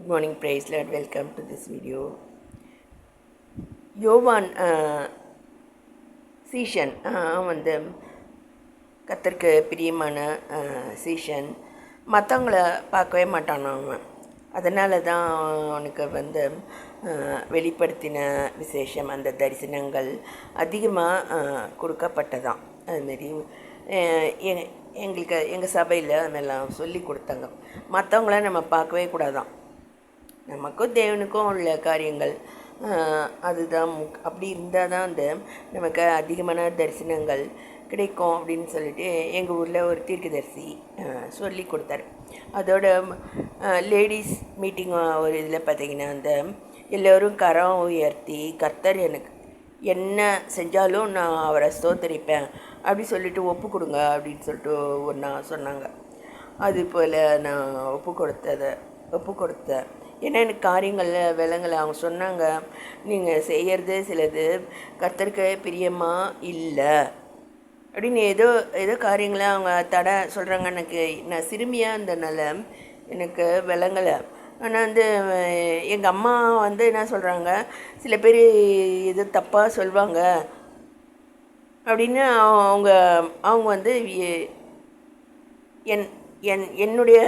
Good morning praise lord welcome to this video யோவான் சீஷன் வந்து கத்திற்கு பிரியமான uh, சீஷன் மற்றவங்கள பார்க்கவே மாட்டான் அவன். அதனால தான் அவனுக்கு வந்து uh, வெளிப்படுத்தின விசேஷம் அந்த தரிசனங்கள் அதிகமாக uh, கொடுக்கப்பட்டதான் அதுமாரி எ- எங்களுக்கு எங்கள் சபையில் அதெல்லாம் சொல்லி கொடுத்தாங்க. மற்றவங்கள நம்ம பார்க்கவே கூடாதான் நமக்கும் தேவனுக்கும் உள்ள காரியங்கள். அதுதான் முக் அப்படி இருந்தால் தான் அந்த நமக்கு அதிகமான தரிசனங்கள் கிடைக்கும் அப்படின்னு சொல்லிட்டு எங்கள் ஊரில் ஒரு தீர்க்கதரிசி சொல்லி கொடுத்தாரு. அதோட லேடிஸ் மீட்டிங் ஒரு இதில் பார்த்தீங்கன்னா அந்த எல்லோரும் கரம் உயர்த்தி கர்த்தர் எனக்கு என்ன செஞ்சாலும் நான் அவரை ஸ்தோத்தரிப்பேன். அப்படி சொல்லிட்டு ஒப்பு கொடுங்க அப்படின்னு சொல்லிட்டு ஒன்றா சொன்னாங்க. அது போல் நான் ஒப்பு கொடுத்ததை ஒப்பு கொடுத்தேன். ஏன்னா எனக்கு காரியங்களில் விலங்கலை. அவங்க சொன்னாங்க நீங்கள் செய்கிறது சிலது கத்தருக்கு பிரியமாக இல்லை. அப்படின்னு ஏதோ ஏதோ காரியங்களை அவங்க தடை சொல்கிறாங்க எனக்கு நான் சிறுமியாக இருந்தனால எனக்கு விளங்கலை. ஆனால் வந்து எங்கள் அம்மா வந்து என்ன சொல்கிறாங்க சில பேர் இது தப்பாக சொல்லுவாங்க அப்படின்னு அவங்க அவங்க வந்து என் என் என்னுடைய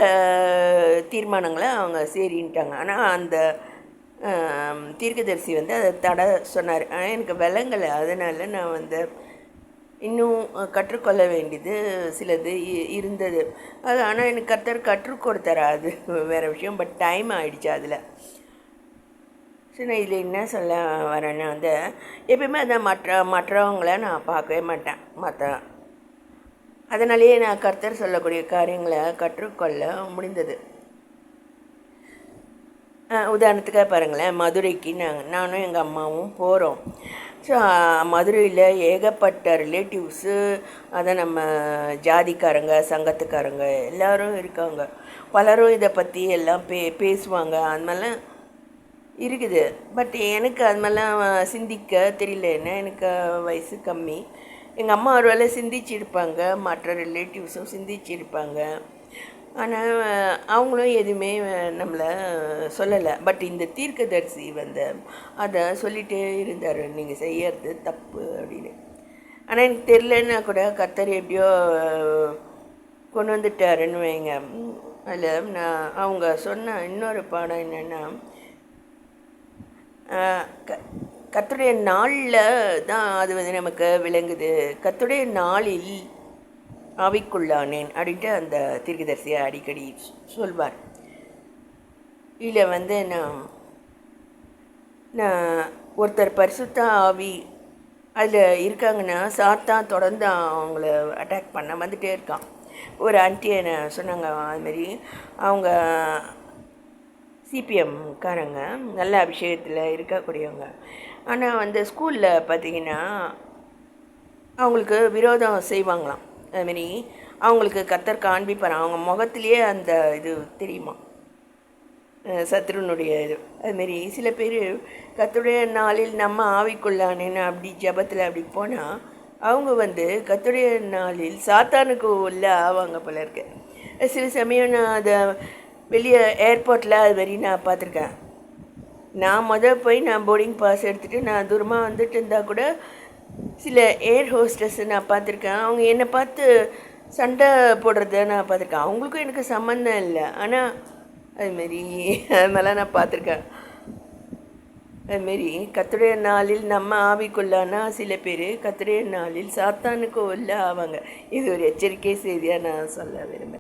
தீர்மானங்களை அவங்க சரின்ட்டாங்க. ஆனால் அந்த தீர்க்கதரிசி வந்து அதை தடை சொன்னார். ஆனால் எனக்கு விளங்கலை. அதனால் நான் வந்து இன்னும் கற்றுக்கொள்ள வேண்டியது சிலது இ- இருந்தது. அது ஆனால் எனக்கு கர்த்தர் கற்றுக் கொடுத்தாரு. அது வேறு விஷயம். பட் டைம் ஆகிடுச்சு அதில். சரி நான் இதில் என்ன சொல்ல வரேன்னா வந்து எப்பயுமே அதை மற்ற மற்றவங்கள நான் பார்க்கவே மாட்டேன். மற்ற அதனாலேயே நான் கர்த்தர் சொல்லக்கூடிய காரியங்களை கற்றுக்கொள்ள முடிந்தது. உதாரணத்துக்காக பாருங்களேன் மதுரைக்கு நாங்கள் நானும் எங்கள் அம்மாவும் போகிறோம் ஸோ மதுரையில் ஏகப்பட்ட ரிலேட்டிவ்ஸு அதை நம்ம ஜாதிக்காரங்க சங்கத்துக்காரங்க எல்லாரும் இருக்காங்க. பலரும் இதை பற்றி எல்லாம் பே பேசுவாங்க. அது மாதிரிலாம் இருக்குது. பட் எனக்கு அது மாதிரிலாம் சிந்திக்க தெரியல. என்ன எனக்கு வயசு கம்மி. எங்கள் அம்மா ஒரு வேலை சிந்திச்சிருப்பாங்க மற்ற ரிலேட்டிவ்ஸும் சிந்திச்சிருப்பாங்க. ஆனால் அவங்களும் எதுவுமே நம்மளை சொல்லலை. பட் இந்த தீர்க்கதரிசி வந்து அதை சொல்லிகிட்டே இருந்தார். நீங்கள் செய்யறது தப்பு அப்படின்னு. ஆனால் எனக்கு தெரிலன்னா கூட கர்த்தர் எப்படியோ கொண்டு வந்துட்டாருன்னு வைங்க. அதில் நான் அவங்க சொன்ன இன்னொரு பாடம் என்னென்னா கத்துடைய நாளில் தான் அது வந்து நமக்கு விளங்குது. கத்துடைய நாளில் ஆவிக்குள்ளானேன் அப்படின்ட்டு அந்த தீர்க்கதரிசியை அடிக்கடி சொல்வார். இதில் வந்து நான் நான் ஒருத்தர் பரிசுத்த ஆவி அதில் இருக்காங்கன்னா சாத்தான் தொடர்ந்து அவங்கள அட்டாக் பண்ண வந்துகிட்டே இருக்கான். ஒரு ஆன்ட்டி சொன்னாங்க அதுமாரி அவங்க சிபிஎம்காரங்க நல்ல அபிஷேகத்தில் இருக்கக்கூடியவங்க. ஆனால் வந்து ஸ்கூலில் பார்த்தீங்கன்னா அவங்களுக்கு விரோதம் செய்வாங்களாம். அதுமாரி அவங்களுக்கு கத்தர் காண்பிப்பார் அவங்க முகத்திலேயே அந்த இது தெரியுமா? சத்ருனுடைய இது. அதுமாரி சில பேர் கத்துடைய நாளில் நம்ம ஆவிக்குள்ளானேன்னு அப்படி ஜெபத்தில் அப்படி போனால் அவங்க வந்து கத்துடைய நாளில் சாத்தானுக்கு உள்ள ஆவாங்க போல இருக்கு. சில சமயம் நான் அதை வெளியே ஏர்போர்ட்டில் அது வரையும் நான் பார்த்துருக்கேன். நான் முதல் போய் நான் போர்டிங் பாஸ் எடுத்துகிட்டு நான் தூரமாக வந்துட்டு இருந்தால் கூட சில ஏர் ஹோஸ்டஸ் நான் பார்த்துருக்கேன். அவங்க என்னை பார்த்து சண்டை போடுறத நான் பார்த்துருக்கேன். அவங்களுக்கும் எனக்கு சம்மந்தம் இல்லை. ஆனால் அதுமாரி அது நான் பார்த்துருக்கேன். அதுமாரி கத்துடைய நாளில் நம்ம ஆவிக்குள்ளானா சில பேர் கத்துடைய நாளில் சாத்தானுக்கு உள்ள ஆவாங்க. இது ஒரு எச்சரிக்கை செய்தியாக நான் சொல்ல விரும்புகிறேன்